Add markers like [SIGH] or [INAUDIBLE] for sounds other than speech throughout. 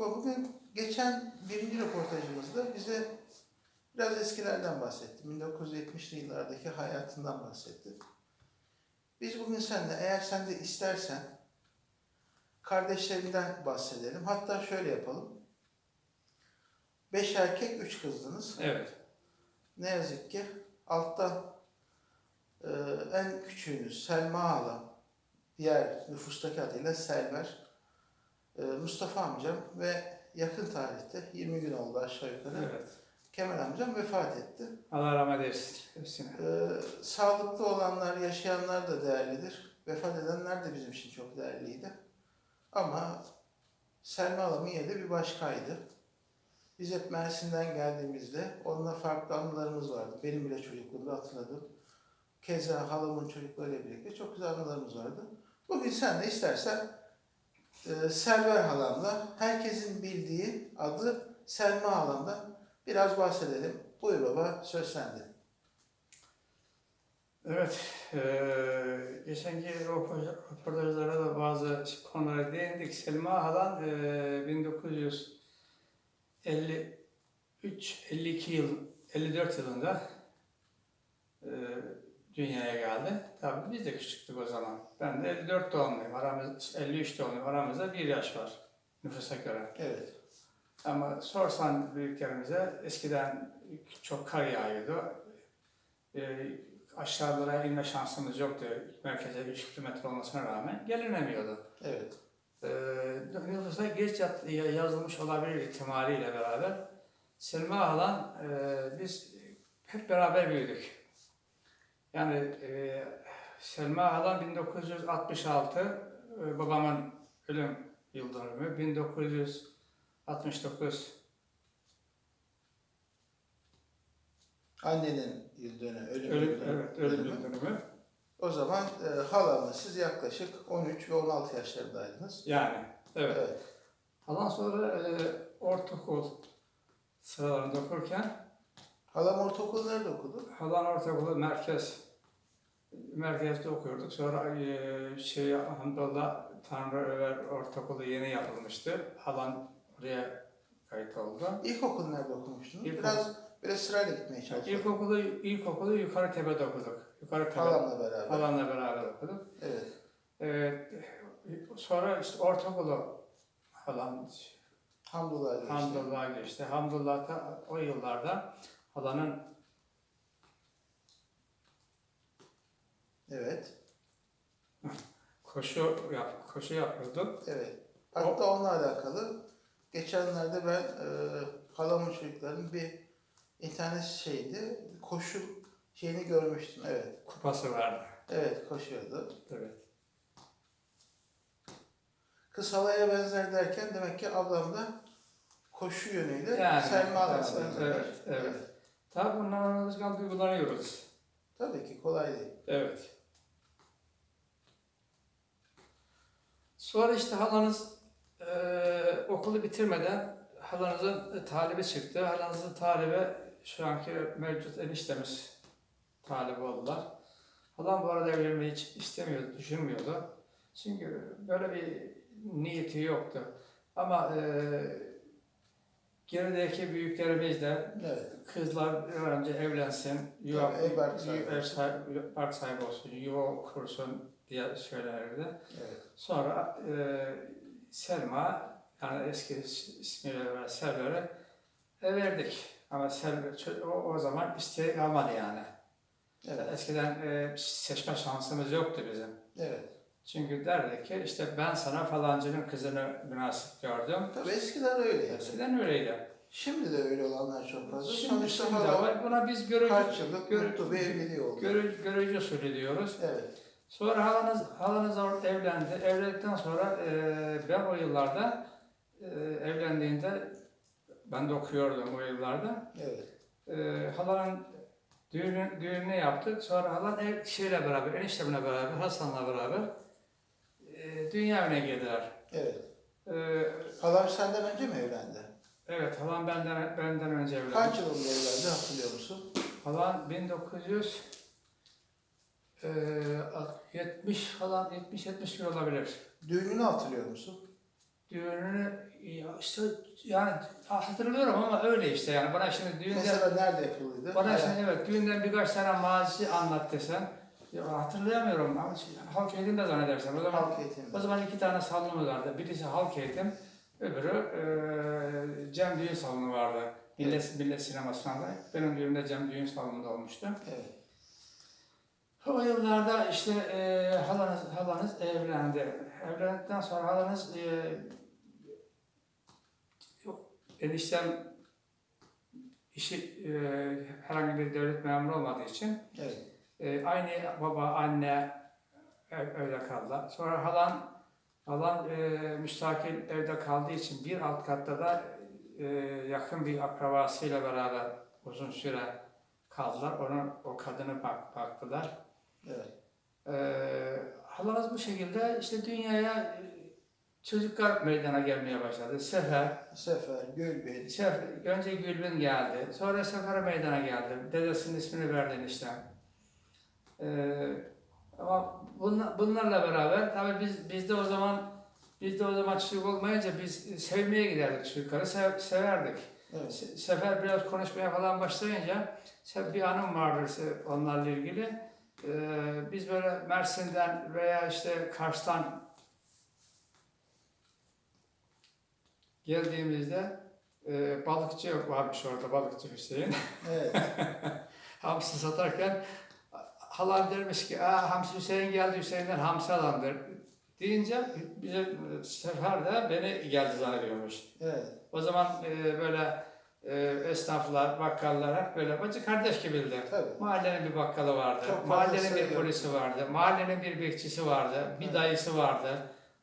Bugün geçen birinci röportajımızda bize biraz eskilerden bahsetti. 1970'li yıllardaki hayatından bahsetti. Biz bugün seninle eğer sen de istersen kardeşlerinden bahsedelim. Hatta şöyle yapalım. Beş erkek, üç kızdınız. Evet. Ne yazık ki altta e, en küçüğünüz Selma Hala, diğer nüfustaki adıyla Selver, Mustafa amcam ve yakın tarihte 20 gün oldu aşağı yukarı Evet. Kemal amcam vefat etti. Allah rahmet eylesin hepsine. E, sağlıklı olanlar, yaşayanlar da değerlidir. Vefat edenler de bizim için çok değerliydi. Ama Selma Halam'ın yeri bir başkaydı. Biz hep Mersin'den geldiğimizde onunla farklı anılarımız vardı. Benim bile çocukluğumda hatırladım. Keza halamın çocuklarıyla birlikte çok güzel anılarımız vardı. Bugün sen de istersen e, Selver halamla herkesin bildiği adı Selma halamdan biraz bahsedelim. Buyur baba söz sende. Evet. eee geçenki röportaj- röportajlara da bazı konulara değindik. Selma Halan eee 1953-52 yıl 54 yılında eee, dünyaya geldi. Tabii biz de küçüktük o zaman. Ben de 54 doğumluyum. Aramız 53 doğumluyum. Aramızda bir yaş var nüfusa göre. Evet. Ama sorsan büyüklerimize eskiden çok kar yağıyordu. Ee, aşağılara inme şansımız yoktu. Merkeze 3 kilometre olmasına rağmen gelinemiyordu. Evet. Ee, nüfusa geç yazılmış olabilir ihtimaliyle beraber Selma Halan e, biz hep beraber büyüdük. Yani e, Selma Halan 1966 e, babamın ölüm yıl dönümü 1969 Annenin yıl dönümü, ölüm, ölüm, yıl dönümü. evet, ölüm yıl dönümü. O zaman e, halanla siz yaklaşık 13 ve 16 yaşlarındaydınız. Yani evet. Evet. Ondan sonra e, ortaokul sıralarında okurken Halam ortaokul nerede okudu? Halan Ortaokulu merkez merkezde okuyorduk. Sonra e, şey Hamdollah Tanrı Över Ortaokulu yeni yapılmıştı. Halan oraya kayıt oldu. İlkokul nerede okumuştunuz? İlkokul. Biraz böyle sırayla gitmeye çalışalım. İlkokulu, ilkokulu Yukarı Tepe'de okuduk. Yukarı Tepe. Halamla beraber. Halanla beraber okuduk. Evet. Ee, sonra işte ortaokulu halan Hamdullah geçti. Hamdullah geçti. Hamdullah da o yıllarda halanın Evet. koşu yap, koşu yapıyordu. Evet. Hatta onunla alakalı geçenlerde ben e, halamın çocuklarının bir internet şeydi koşu şeyini görmüştüm. Evet. Kupası vardı. Evet koşuyordu. Evet. Kız halaya benzer derken demek ki ablam da koşu yönüyle Selma Hanım'a benzer. evet, evet. Tabii bundan alışkan duygulanıyoruz. Tabii ki kolay değil. Evet. Sonra işte halanız eee, okulu bitirmeden halanızın talibi çıktı. Halanızın talibi şu anki mevcut eniştemiz talibi oldular. Halam bu arada evlenmeyi hiç istemiyordu, düşünmüyordu. Çünkü böyle bir niyeti yoktu. Ama eee gerideki büyüklerimiz de Evet. Kızlar önce evlensin, yuva, ev barkı sahibi ev olsun. sahibi, olsun, yuva kursun diye söylerdi. Evet. Sonra e, Selma, yani eski is- ismiyle Selver'e verdik. Ama Selver o, o zaman isteği kalmadı yani. Evet. Eskiden e, seçme şansımız yoktu bizim. Evet. Çünkü derdi ki işte ben sana falancının kızını münasip gördüm. Tabii eskiden öyle. Eskiden öyleydi. Şimdi de öyle olanlar çok fazla. Şimdi, Sonuçta şimdi var. Buna biz görücü, kaç yıllık görü- mutlu bir evliliği oldu. görü, görücü usulü diyoruz. Evet. Sonra halanız, halanız orada evlendi. Evlendikten sonra e, ben o yıllarda e, evlendiğinde ben de okuyordum o yıllarda. Evet. E, halanın düğünü, düğününü yaptık. Sonra halan ev, şeyle beraber, eniştemle beraber, Hasan'la beraber e, dünya evine girdiler. Evet. E, Halam senden önce mi evlendi? evet, halam benden benden önce evlendi. Kaç yılında evlendi hatırlıyor musun? Halan 1900 e, 70 falan 70-71 olabilir. Düğününü hatırlıyor musun? Düğününü iyi işte yani hatırlıyorum ama öyle işte yani bana şimdi düğünden Mesela nerede yapılıyordu? bana şimdi evet düğünden birkaç tane mazisi anlat desen ya hatırlayamıyorum ama şey, halk eğitimde zannedersem o zaman halk eğitimi. o zaman iki tane salonumuz vardı. Birisi halk eğitim, öbürü eee Cem Düğün Salonu vardı. Millet, Millet Sineması'nda. Benim düğünde Cem Düğün Salonu'nda olmuştu. Evet. O yıllarda işte eee halanız, halanız evlendi. Evlendikten sonra halanız yok, eniştem işi eee, herhangi bir devlet memuru olmadığı için Evet. E, aynı baba, anne ev- öyle kaldılar. Sonra halan, halan e, müstakil evde kaldığı için bir alt katta da e, yakın bir akrabasıyla beraber uzun süre kaldılar. Onun o kadını bak, baktılar. Evet. E, halamız bu şekilde işte dünyaya e, çocuklar meydana gelmeye başladı. Sefer, Sefer, Gülbin. Sefer, önce Gülbin geldi. Sonra Sefer meydana geldi. Dedesinin ismini verdi işte. Ee, ama bunla- bunlarla beraber tabii biz biz de o zaman biz de o zaman çocuk olmayınca biz sevmeye giderdik çocukları sev- severdik. Evet. Se- Sefer biraz konuşmaya falan başlayınca bir hanım vardır onlarla ilgili. Ee, biz böyle Mersin'den veya işte Kars'tan geldiğimizde e, balıkçı varmış orada balıkçı Hüseyin. Evet. [LAUGHS] hamsi satarken halam dermiş ki Aa, hamsi Hüseyin geldi Hüseyin'den hamsi alandır deyince bizim sefer de beni geldi zannediyormuş. Evet. O zaman e, böyle e, esnaflar, bakkallar hep böyle bacı kardeş gibiydi. Tabii. Mahallenin bir bakkalı vardı, Çok mahallenin bir polisi vardı, mahallenin bir bekçisi vardı, bir Evet. dayısı vardı.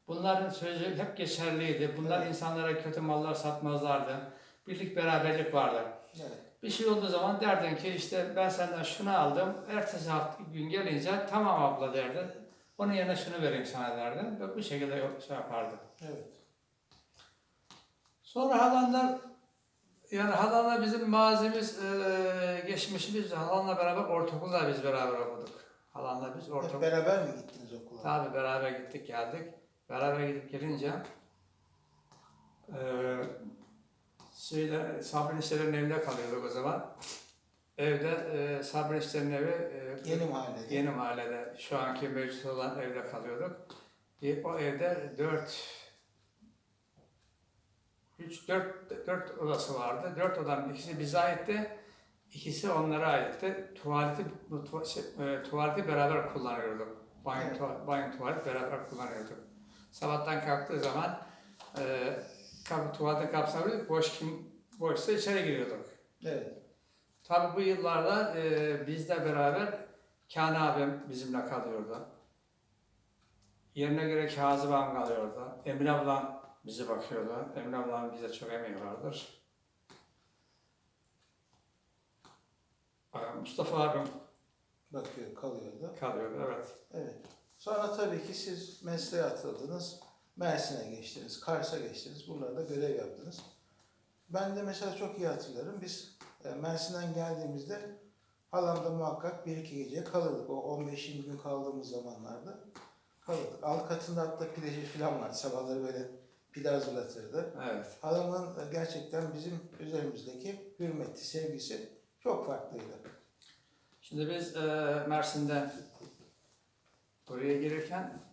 Bunların sözü hep geçerliydi. Bunlar Evet. insanlara kötü mallar satmazlardı. Birlik beraberlik vardı. Evet. Bir şey olduğu zaman derdin ki işte ben senden şunu aldım. Ertesi hafta gün gelince tamam abla derdin. Onun yerine şunu vereyim sana derdin. Ve bu şekilde şey yapardı. Evet. Sonra halanlar yani halanla bizim mazimiz, eee geçmişimiz halanla beraber ortaokulda biz beraber okuduk. Halanla biz Hep ortaokul. beraber mi gittiniz okula? Tabii beraber gittik geldik. Beraber gidip gelince eee şeyde Sabri Enişte'lerin evinde kalıyorduk o zaman. Evde eee Sabri Enişte'nin evi eee, Yeni mahallede. Yeni mahallede şu anki mevcut olan evde kalıyorduk. E, o evde dört, üç, dört, dört odası vardı. Dört odanın ikisi bize aitti, ikisi onlara aitti. Tuvaleti, mutfa, şey, e, tuvaleti beraber kullanıyorduk. Banyo, Evet. tuva- banyo tuvalet beraber kullanıyorduk. Sabahtan kalktığı zaman e, kapı, tuvalete vurup boş kim boşsa içeri giriyorduk. Evet. Tabii bu yıllarda e, bizle beraber Kani abim bizimle kalıyordu. Yerine göre Kazım abim kalıyordu. Emine ablam bize bakıyordu. Emine ablamın bize çok emeği vardır. Mustafa abim Bakıyor, kalıyordu. kalıyordu, evet. Evet. Sonra tabii ki siz mesleğe atıldınız. Mersin'e geçtiniz, Kars'a geçtiniz. Buralarda görev yaptınız. Ben de mesela çok iyi hatırlarım. Biz e, Mersin'den geldiğimizde halamda muhakkak bir iki gece kalırdık. O 15-20 gün kaldığımız zamanlarda kalırdık. Alt katında hatta pideci falan var. Sabahları böyle pide hazırlatırdı. Evet. Halamın e, gerçekten bizim üzerimizdeki hürmeti, sevgisi çok farklıydı. Şimdi biz e, Mersin'den buraya gelirken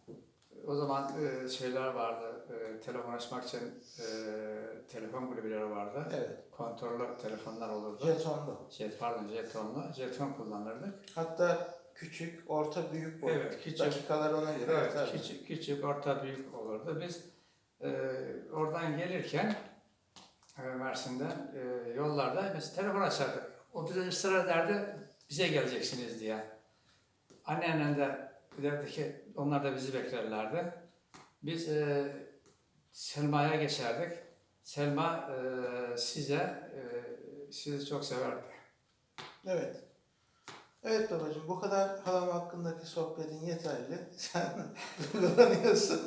o zaman e, şeyler vardı. E, telefon açmak için e, telefon kulübeleri vardı. Evet. Kontrollü telefonlar olurdu. Jetonlu. Jet, pardon jetonlu. Jeton kullanırdık. Hatta küçük, orta, büyük boy. Evet, küçük. Dakikalar ona göre Evet, artardı. küçük, küçük, orta, büyük olurdu. Biz e, oradan gelirken e, Mersin'den e, yollarda biz telefon açardık. O bize ısrar ederdi, bize geleceksiniz diye. Anneannem de derdi ki, onlar da bizi beklerlerdi. Biz e, Selma'ya geçerdik. Selma e, size, e, sizi çok severdi. Evet. Evet babacığım bu kadar halam hakkındaki sohbetin yeterli. [LAUGHS] Sen duygulanıyorsun.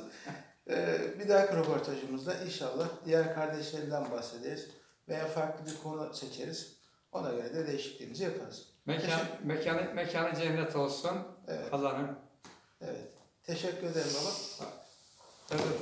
Ee, bir dahaki röportajımızda inşallah diğer kardeşlerinden bahsederiz. Veya farklı bir konu seçeriz. Ona göre de değişikliğimizi yaparız. Mekan, mekanı, mekanı cennet olsun. Evet. Allah'ım. Evet. Teşekkür ederim baba. Ben teşekkür